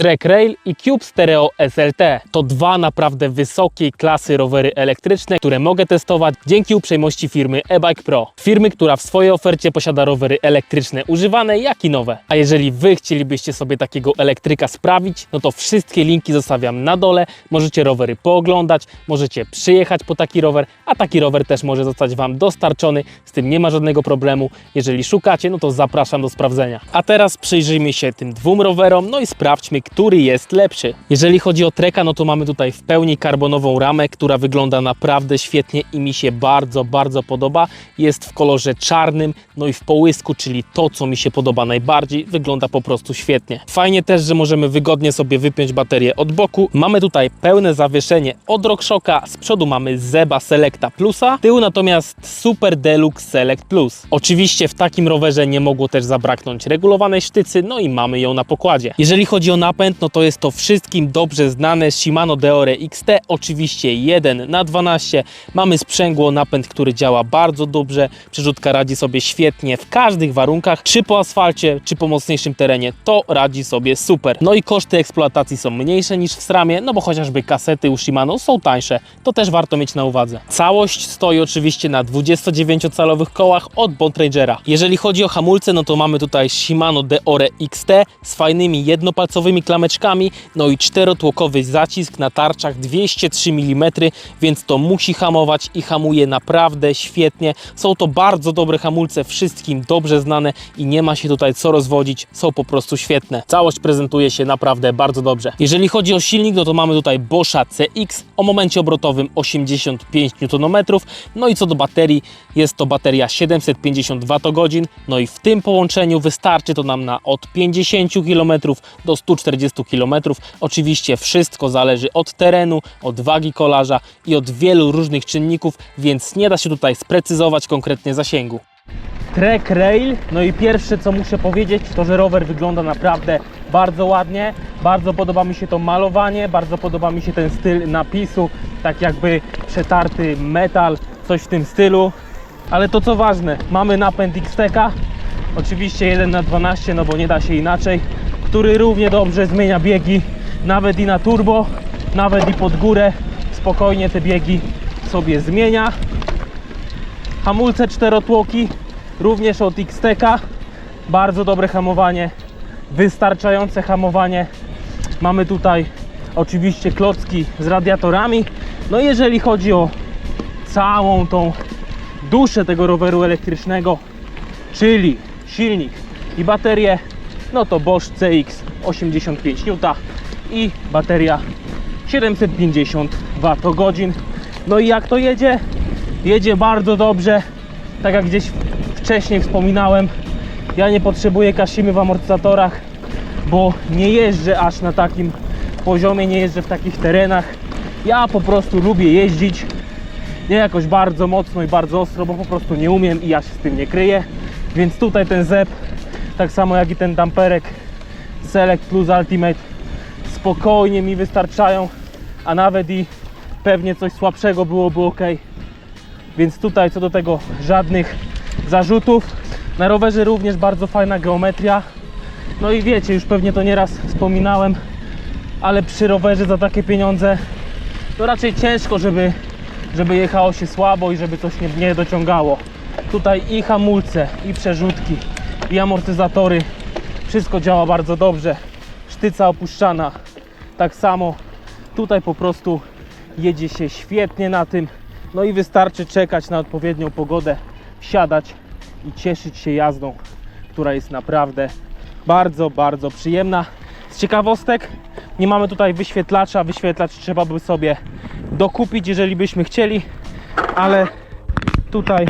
Trek Rail i Cube Stereo SLT. To dwa naprawdę wysokiej klasy rowery elektryczne, które mogę testować dzięki uprzejmości firmy e-Bike Pro. Firmy, która w swojej ofercie posiada rowery elektryczne używane, jak i nowe. A jeżeli Wy chcielibyście sobie takiego elektryka sprawić, no to wszystkie linki zostawiam na dole. Możecie rowery pooglądać, możecie przyjechać po taki rower, a taki rower też może zostać Wam dostarczony. Z tym nie ma żadnego problemu. Jeżeli szukacie, no to zapraszam do sprawdzenia. A teraz przyjrzyjmy się tym dwóm rowerom, no i sprawdźmy, który jest lepszy. Jeżeli chodzi o Treka, no to mamy tutaj w pełni karbonową ramę, która wygląda naprawdę świetnie i mi się bardzo, bardzo podoba. Jest w kolorze czarnym, no i w połysku, czyli to, co mi się podoba najbardziej, wygląda po prostu świetnie. Fajnie też, że możemy wygodnie sobie wypiąć baterię od boku. Mamy tutaj pełne zawieszenie od RockShocka, z przodu mamy Zeba Selecta Plusa, tył natomiast Super Deluxe Select Plus. Oczywiście w takim rowerze nie mogło też zabraknąć regulowanej sztycy, no i mamy ją na pokładzie. Jeżeli chodzi o napęd, no to jest to wszystkim dobrze znane Shimano Deore XT, oczywiście 1 na 12. Mamy sprzęgło napęd, który działa bardzo dobrze, przerzutka radzi sobie świetnie w każdych warunkach, czy po asfalcie, czy po mocniejszym terenie, to radzi sobie super. No i koszty eksploatacji są mniejsze niż w SRAMie, no bo chociażby kasety u Shimano są tańsze, to też warto mieć na uwadze. Całość stoi oczywiście na 29-calowych kołach od Bontragera. Jeżeli chodzi o hamulce, no to mamy tutaj Shimano Deore XT z fajnymi jednopalcowymi klameczkami, no i czterotłokowy zacisk na tarczach 203 mm, więc to musi hamować i hamuje naprawdę świetnie. Są to bardzo dobre hamulce, wszystkim dobrze znane i nie ma się tutaj co rozwodzić, są po prostu świetne. Całość prezentuje się naprawdę bardzo dobrze. Jeżeli chodzi o silnik, no to mamy tutaj Boscha CX o momencie obrotowym 85 Nm, no i co do baterii, jest to bateria 750 Wh, no i w tym połączeniu wystarczy to nam na od 50 km do 140 km. Oczywiście wszystko zależy od terenu, od wagi kolarza i od wielu różnych czynników, więc nie da się tutaj sprecyzować konkretnie zasięgu. Trek Rail, no i pierwsze co muszę powiedzieć, to że rower wygląda naprawdę bardzo ładnie. Bardzo podoba mi się to malowanie, bardzo podoba mi się ten styl napisu, tak jakby przetarty metal, coś w tym stylu. Ale to co ważne, mamy napęd XTK, oczywiście 1 na 12, no bo nie da się inaczej, który równie dobrze zmienia biegi, nawet i na turbo, nawet i pod górę, spokojnie te biegi sobie zmienia. Hamulce czterotłoki, również od XTK, bardzo dobre hamowanie, wystarczające hamowanie. Mamy tutaj oczywiście klocki z radiatorami. No jeżeli chodzi o całą tą duszę tego roweru elektrycznego, czyli silnik i baterię, no to Bosch CX 85 N i bateria 750 Wh. No i jak to jedzie? Jedzie bardzo dobrze, tak jak gdzieś wcześniej wspominałem, ja nie potrzebuję kasimy w amortyzatorach, bo nie jeżdżę aż na takim poziomie, nie jeżdżę w takich terenach. Ja po prostu lubię jeździć, nie jakoś bardzo mocno i bardzo ostro, bo po prostu nie umiem i ja się z tym nie kryję. Więc tutaj ten ZEP, tak samo jak i ten damperek Select Plus Ultimate spokojnie mi wystarczają, a nawet i pewnie coś słabszego byłoby ok. Więc tutaj co do tego żadnych zarzutów. Na rowerze również bardzo fajna geometria. No i wiecie, już pewnie to nieraz wspominałem, ale przy rowerze za takie pieniądze to raczej ciężko, żeby, żeby jechało się słabo i żeby coś nie, nie dociągało. Tutaj i hamulce, i przerzutki, i amortyzatory, wszystko działa bardzo dobrze. Sztyca opuszczana, tak samo. Tutaj po prostu jedzie się świetnie na tym. No i wystarczy czekać na odpowiednią pogodę, wsiadać i cieszyć się jazdą, która jest naprawdę bardzo, bardzo przyjemna. Z ciekawostek, nie mamy tutaj wyświetlacza. Wyświetlacz trzeba by sobie dokupić, jeżeli byśmy chcieli, ale tutaj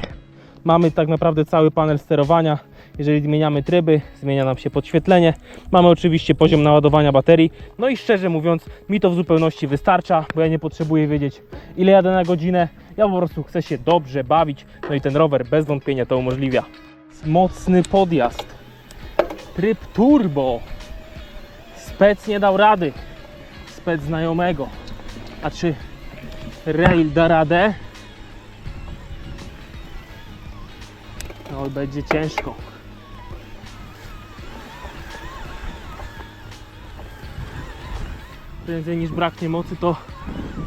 mamy tak naprawdę cały panel sterowania. Jeżeli zmieniamy tryby, zmienia nam się podświetlenie. Mamy oczywiście poziom naładowania baterii. No i szczerze mówiąc, mi to w zupełności wystarcza, bo ja nie potrzebuję wiedzieć, ile jadę na godzinę. Ja po prostu chcę się dobrze bawić. No i ten rower bez wątpienia to umożliwia. Mocny podjazd. Tryb turbo. Spec nie dał rady. Spec znajomego. A czy rail da radę? No będzie ciężko. Prędzej niż braknie mocy, to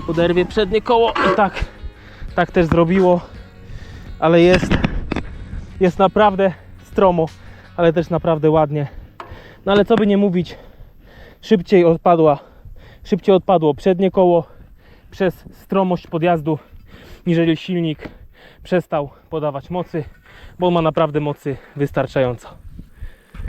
poderwie przednie koło i tak, tak też zrobiło, ale jest, jest naprawdę stromo, ale też naprawdę ładnie. No ale co by nie mówić, szybciej odpadła, szybciej odpadło przednie koło przez stromość podjazdu, niżeli silnik przestał podawać mocy, bo ma naprawdę mocy wystarczająco.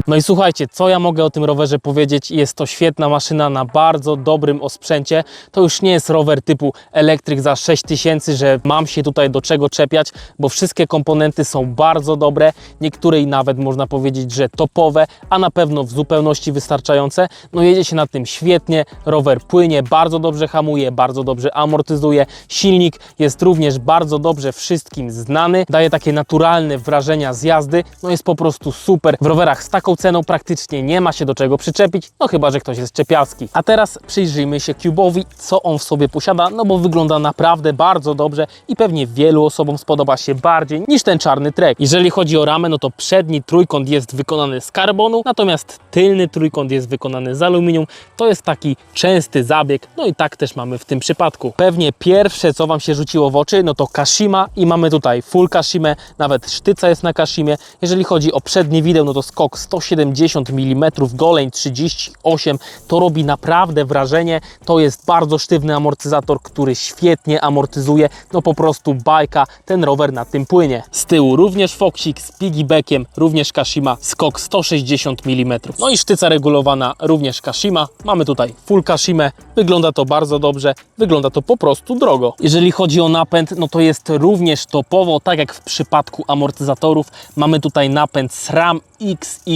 No i słuchajcie, co ja mogę o tym rowerze powiedzieć? Jest to świetna maszyna na bardzo dobrym osprzęcie. To już nie jest rower typu elektryk za 6000, że mam się tutaj do czego czepiać, bo wszystkie komponenty są bardzo dobre, niektóre i nawet można powiedzieć, że topowe, a na pewno w zupełności wystarczające. No jedzie się na tym świetnie, rower płynie, bardzo dobrze hamuje, bardzo dobrze amortyzuje. Silnik jest również bardzo dobrze wszystkim znany, daje takie naturalne wrażenia z jazdy, no jest po prostu super. W rowerach z taką ceną praktycznie nie ma się do czego przyczepić, no chyba, że ktoś jest czepialski. A teraz przyjrzyjmy się Cube'owi, co on w sobie posiada, no bo wygląda naprawdę bardzo dobrze i pewnie wielu osobom spodoba się bardziej niż ten czarny trek. Jeżeli chodzi o ramę, no to przedni trójkąt jest wykonany z karbonu, natomiast tylny trójkąt jest wykonany z aluminium. To jest taki częsty zabieg, no i tak też mamy w tym przypadku. Pewnie pierwsze, co Wam się rzuciło w oczy, no to Kashima i mamy tutaj full Kashimę, nawet sztyca jest na Kashimie. Jeżeli chodzi o przednie wideł, no to skok 170 mm, goleń 38, to robi naprawdę wrażenie. To jest bardzo sztywny amortyzator, który świetnie amortyzuje, no po prostu bajka, ten rower na tym płynie. Z tyłu również Foxik z piggybackiem, również Kashima, skok 160 mm. No i sztyca regulowana, również Kashima. Mamy tutaj full Kashimę, wygląda to bardzo dobrze, wygląda to po prostu drogo. Jeżeli chodzi o napęd, no to jest również topowo, tak jak w przypadku amortyzatorów. Mamy tutaj napęd SRAM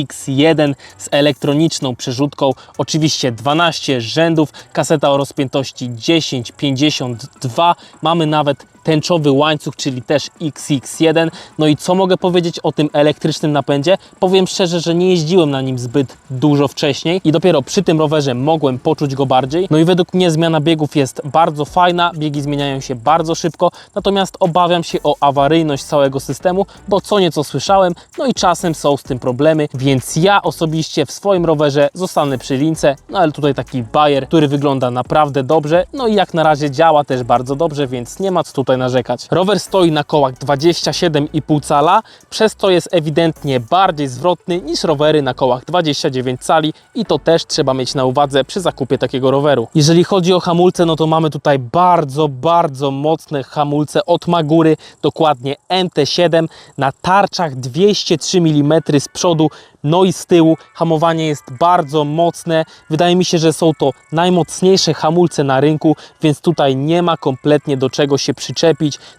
XX1 z elektroniczną przerzutką, oczywiście 12 rzędów, kaseta o rozpiętości 1052, mamy nawet tęczowy łańcuch, czyli też XX1. No i co mogę powiedzieć o tym elektrycznym napędzie? Powiem szczerze, że nie jeździłem na nim zbyt dużo wcześniej i dopiero przy tym rowerze mogłem poczuć go bardziej. No i według mnie zmiana biegów jest bardzo fajna, biegi zmieniają się bardzo szybko, natomiast obawiam się o awaryjność całego systemu, bo co nieco słyszałem, no i czasem są z tym problemy, więc ja osobiście w swoim rowerze zostanę przy lince, no ale tutaj taki Bayer, który wygląda naprawdę dobrze, no i jak na razie działa też bardzo dobrze, więc nie ma co tutaj narzekać. Rower stoi na kołach 27,5 cala, przez to jest ewidentnie bardziej zwrotny niż rowery na kołach 29 cali i to też trzeba mieć na uwadze przy zakupie takiego roweru. Jeżeli chodzi o hamulce, no to mamy tutaj bardzo, bardzo mocne hamulce od Magury, dokładnie MT7 na tarczach 203 mm z przodu, no i z tyłu hamowanie jest bardzo mocne. Wydaje mi się, że są to najmocniejsze hamulce na rynku, więc tutaj nie ma kompletnie do czego się przyczepić.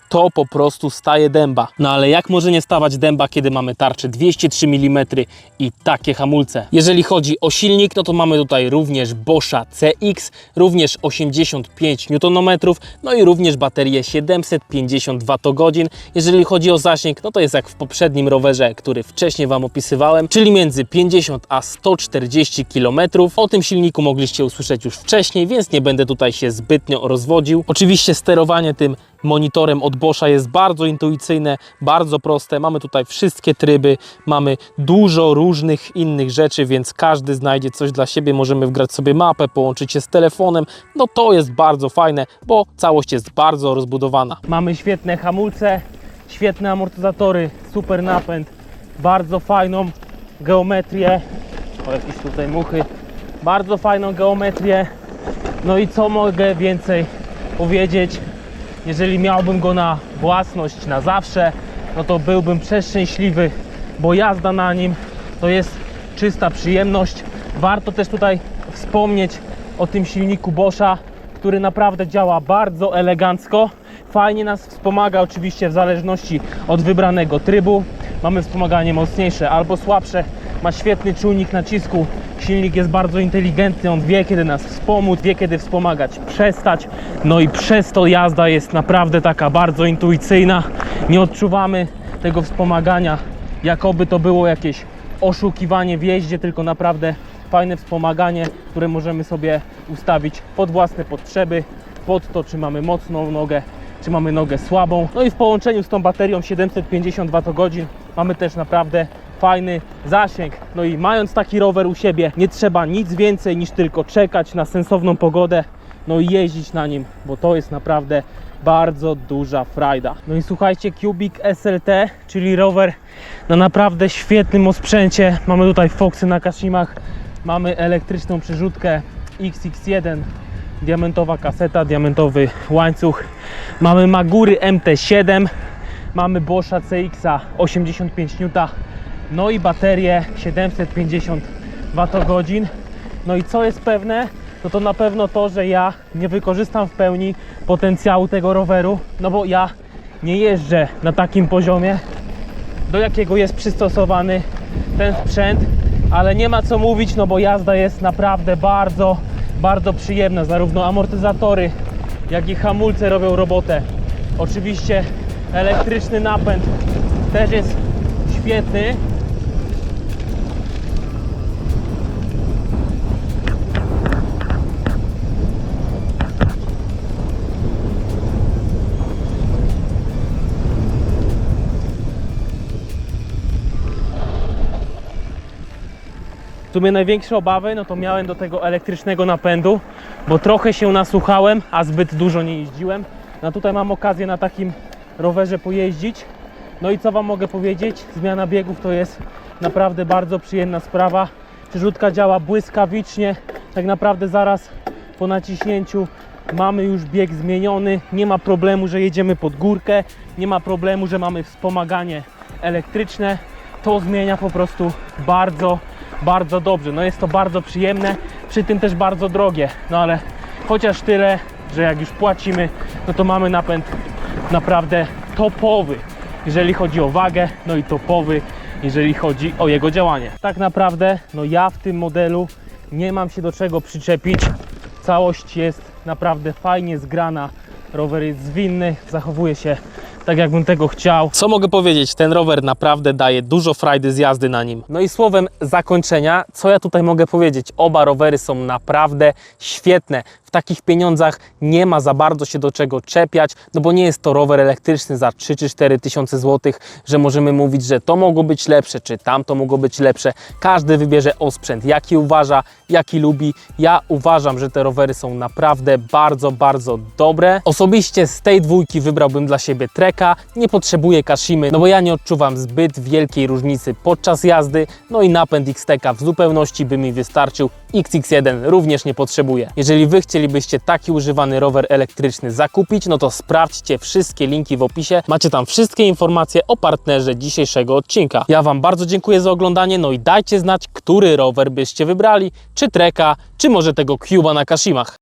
To po prostu staje dęba. No ale jak może nie stawać dęba, kiedy mamy tarczę 203 mm i takie hamulce? Jeżeli chodzi o silnik, no to mamy tutaj również Boscha CX, również 85 Nm, no i również baterię 750 Wh. Jeżeli chodzi o zasięg, no to jest jak w poprzednim rowerze, który wcześniej Wam opisywałem, czyli między 50 a 140 km. O tym silniku mogliście usłyszeć już wcześniej, więc nie będę tutaj się zbytnio rozwodził. Oczywiście sterowanie tym monitorem od Boscha jest bardzo intuicyjne, bardzo proste. Mamy tutaj wszystkie tryby, mamy dużo różnych innych rzeczy, więc każdy znajdzie coś dla siebie. Możemy wgrać sobie mapę, połączyć się z telefonem. No to jest bardzo fajne, bo całość jest bardzo rozbudowana. Mamy świetne hamulce, świetne amortyzatory, super napęd, bardzo fajną geometrię. O, jakieś tutaj muchy. Bardzo fajną geometrię. No i co mogę więcej powiedzieć? Jeżeli miałbym go na własność na zawsze, no to byłbym przeszczęśliwy, bo jazda na nim to jest czysta przyjemność. Warto też tutaj wspomnieć o tym silniku Boscha, który naprawdę działa bardzo elegancko. Fajnie nas wspomaga oczywiście w zależności od wybranego trybu. Mamy wspomaganie mocniejsze albo słabsze. Ma świetny czujnik nacisku. Silnik jest bardzo inteligentny, on wie kiedy nas wspomóc, wie kiedy wspomagać, przestać. No i przez to jazda jest naprawdę taka bardzo intuicyjna. Nie odczuwamy tego wspomagania, jakoby to było jakieś oszukiwanie w jeździe, tylko naprawdę fajne wspomaganie, które możemy sobie ustawić pod własne potrzeby, pod to, czy mamy mocną nogę, czy mamy nogę słabą. No i w połączeniu z tą baterią 750 Wh mamy też naprawdę fajny zasięg. No i mając taki rower u siebie, nie trzeba nic więcej niż tylko czekać na sensowną pogodę, no i jeździć na nim, bo to jest naprawdę bardzo duża frajda. No i słuchajcie, Cubic SLT, czyli rower na naprawdę świetnym osprzęcie. Mamy tutaj Foxy na Kashimach, mamy elektryczną przerzutkę XX1, diamentowa kaseta, diamentowy łańcuch. Mamy Magury MT7, mamy Boscha CX 85 N, no i baterię 750 Wh. No i co jest pewne, no to na pewno to, że ja nie wykorzystam w pełni potencjału tego roweru, no bo ja nie jeżdżę na takim poziomie, do jakiego jest przystosowany ten sprzęt, ale nie ma co mówić, no bo jazda jest naprawdę bardzo, bardzo przyjemna. Zarówno amortyzatory, jak i hamulce robią robotę. Oczywiście elektryczny napęd też jest świetny. Największe obawy no to miałem do tego elektrycznego napędu, bo trochę się nasłuchałem, a zbyt dużo nie jeździłem. No tutaj mam okazję na takim rowerze pojeździć. No i co Wam mogę powiedzieć? Zmiana biegów to jest naprawdę bardzo przyjemna sprawa. Przerzutka działa błyskawicznie. Tak naprawdę zaraz po naciśnięciu mamy już bieg zmieniony. Nie ma problemu, że jedziemy pod górkę. Nie ma problemu, że mamy wspomaganie elektryczne. To zmienia po prostu bardzo, bardzo dobrze. No jest to bardzo przyjemne, przy tym też bardzo drogie. No ale chociaż tyle, że jak już płacimy, no to mamy napęd naprawdę topowy, jeżeli chodzi o wagę, no i topowy, jeżeli chodzi o jego działanie. Tak naprawdę, no ja w tym modelu nie mam się do czego przyczepić. Całość jest naprawdę fajnie zgrana. Rower jest zwinny, zachowuje się tak jakbym tego chciał. Co mogę powiedzieć? Ten rower naprawdę daje dużo frajdy z jazdy na nim. No i słowem zakończenia, co ja tutaj mogę powiedzieć? Oba rowery są naprawdę świetne. W takich pieniądzach nie ma za bardzo się do czego czepiać, no bo nie jest to rower elektryczny za 3 czy 4 tysiące złotych, że możemy mówić, że to mogło być lepsze, czy tamto mogło być lepsze. Każdy wybierze osprzęt, jaki uważa, jaki lubi. Ja uważam, że te rowery są naprawdę bardzo, bardzo dobre. Osobiście z tej dwójki wybrałbym dla siebie Nie potrzebuję Kashimy, no bo ja nie odczuwam zbyt wielkiej różnicy podczas jazdy. No i napęd XTK w zupełności by mi wystarczył. XX1 również nie potrzebuję. Jeżeli Wy chcielibyście taki używany rower elektryczny zakupić, no to sprawdźcie wszystkie linki w opisie. Macie tam wszystkie informacje o partnerze dzisiejszego odcinka. Ja Wam bardzo dziękuję za oglądanie, no i dajcie znać, który rower byście wybrali, czy Treka, czy może tego Cuba na Kashimach.